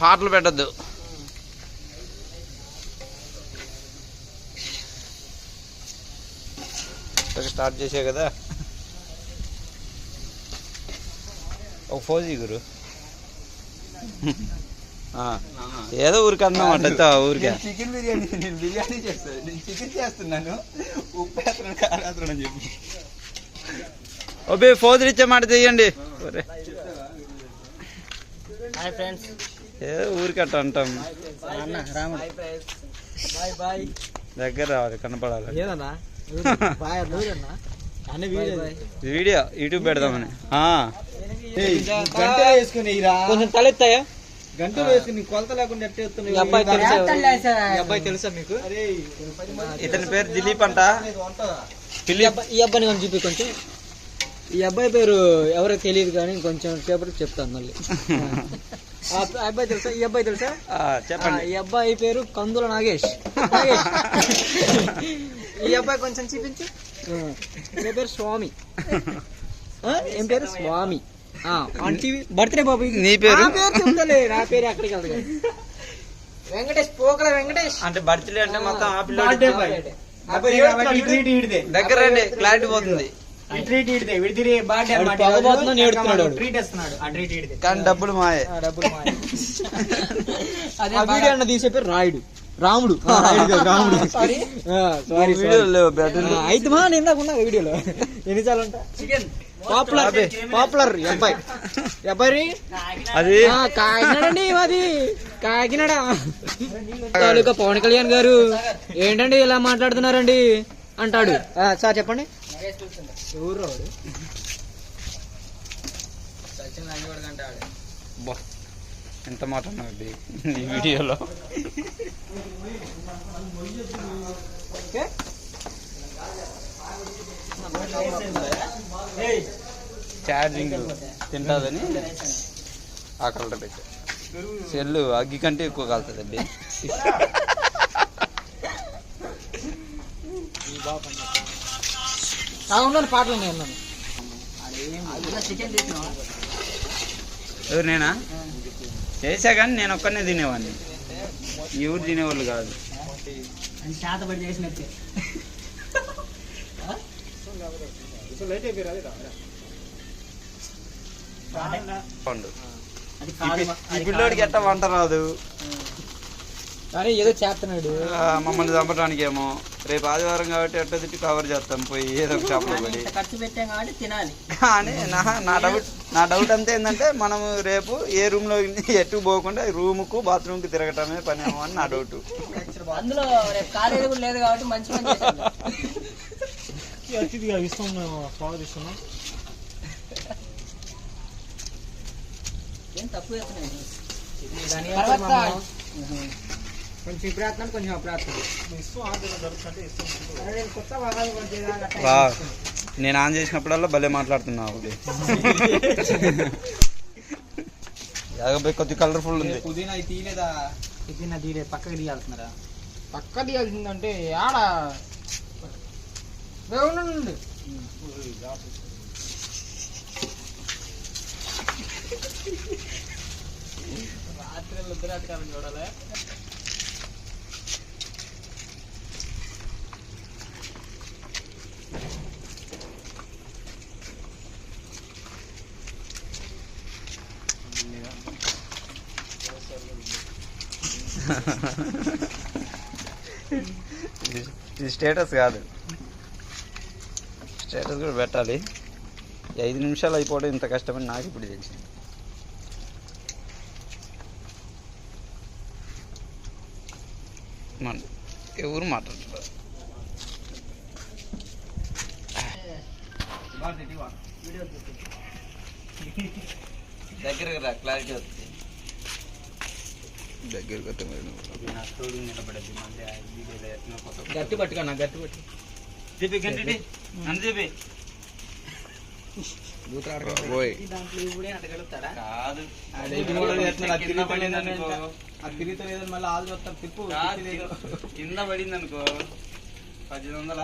పాటలు పెట్టద్దు. స్టార్ట్ చేసే కదా. ఒక ఫోజీ గురు. ఆ, ఏదో ఊరికి అన్నమాట ఊరికే. చికెన్ బిర్యానీ నేను బిర్యానీ చేస్తాను నేను చికెన్ చేస్తున్నాను. ఉప్పు వేస్తున్నాను కారం వేస్తున్నాను అని చెప్పి. ఓబే ఫోజులు ఇచ్చే మాట చెయ్యండి. ఒరే, హాయ్ ఫ్రెండ్స్ ఏదో ఊరికి అట్ట అంటాం. అన్న రాముడు బాయ్ బాయ్ దగ్గర రావాలి కనపడాలి. ఏదన్నా? బాయ్ దూరన్నా అన్న వీడియో వీడియో యూట్యూబ్ పెడదామని. కొంచెం తలెత్తాయా? గంటలో వేసుకుని కొలత లేకుండా అబ్బాయి తెలుసా? ఈ అబ్బాయి తెలుసా మీకు? ఇతని పేరు దిలీప్ అంట. ఈ ఫిలిప్ అబ్బాయి ఈ అబ్బాయిని కొంచెం చూపి కొంచెం. ఈ అబ్బాయి పేరు ఎవరో తెలియదు కానీ కొంచెం సేపటికి చెప్తాను మళ్ళీ. ఆ అబ్బాయి తెలుసా? ఈ అబ్బాయి తెలుసా? చెప్పండి. ఈ అబ్బాయి పేరు కందుల నాగేష్. నాగేష్. ఈ అబ్బాయి కొంచెం చూపించి. ఈ పేరు స్వామి. ఏం పేరు? స్వామి. బర్త్డే బాబు. నీ పేరు? చెప్తలే. నా పేరు ఎక్కడికి వెళ్తా వెంకటేష్ పోకల వెంకటేష్. అంటే బర్త్డే అంటే మొత్తం ఆ పిల్లోడి. దగ్గర రండి క్లారిటీ పోతుంది. కానీ డబ్బులు మాయే. ఆ, డబ్బులు మాయ. ఆ వీడియో అన్న తీసే పేరు Rayudu. Ramudu. Ramudu. Sorry. Sorry video లేవు బ్యాటరీ అయితే మా నేను ఉన్నా వీడియోలో. ఎన్నిసార్లు ఉంటా? పాపులర్ పాపులర్ అబ్బాయి. అబ్బాయి అది? ఆ, కాకినాడ అండి మాది. కాకినాడ. తాలూకా పవన్ కళ్యాణ్ గారు. ఏంటండి ఇలా మాట్లాడుతున్నారండి? అంటాడు. ఆ, సార్ చెప్పండి. ఎవరు వాడు? బా, ఎంత మాట ఈ వీడియోలో. ఓకే ఛార్జింగ్ తింటాదని ఆ కలర్ పెట్టా. సెల్లు అగ్గి కంటే ఎక్కువ కాలుతుంది ఆ, ఉన్నాను పాటలు ఉన్నాయి ఉన్నాను ఎవరు నేనా? చేసా కానీ నేను ఒక్కనే తినేవాడిని. ఈ ఊరు తినేవాళ్ళు కాదు. శాతపడి చేసినట్టే. ఈ పిల్లోడికి ఎట్ట వంట రాదు? కానీ ఏదో చేస్తున్నాడు మమ్మల్ని చంపడానికి ఏమో రేపు ఆదివారం కాబట్టి ఎట్ట తిట్టి కవర్ చేస్తాం. పోయి ఏదో ఒక షాప్లో పడి. ఖర్చు పెట్టాం కాబట్టి తినాలి. కానీ నా నా డౌట్ నా డౌట్ అంతా ఏంటంటే మనము రేపు ఏ రూమ్లో ఎటు పోకుండా రూమ్కు బాత్రూమ్కి తిరగటమే పని ఏమో అని నా డౌట్ అందులో రేపు కాలేజీ కూడా లేదు కాబట్టి మంచి అతిథిగా ఇస్తాం స్వాగతిస్తున్నాం. ఏం తప్పు చేస్తున్నాడు కొంచెం ఇప్పుడు వేస్తున్నాడు కొంచెం అప్పుడు అరే, నేను ఆన్ చేసినప్పుడల్లా భలే మాట్లాడుతున్నావు. యాగపై కొద్ది కలర్ఫుల్ ఉంది. పుదీనా ఇది తీయలేదా? ఇది నా తీరే పక్కకి తీయాల్సినారా పక్క తీయాల్సిందంటే ఆడ ఉండండి ఇది ఇది స్టేటస్ కాదు. స్టేటస్ కూడా పెట్టాలి. ఐదు నిమిషాలు అయిపోవడం ఇంత కష్టమని నాకు ఇప్పుడు తెలిసింది. మన ఎవరు మాట్లాడుతున్నారు? దగ్గరకు రా క్లారిటీ వస్తుంది దగ్గరకు వస్తే మరి నువ్వు నా తోడు నిలబడద్ది మళ్ళీ ఆ వీడియోలో ఎట్లా కొత్త గట్టి పట్టుకున్నా గట్టి పట్టు చెప్పి గంటి నన్ను చెప్పి. తిరుగుతలేదని మళ్ళీ ఆలు చూస్తారు తిప్పు కింద పడింది అనుకో పద్దెనిమిది వందల?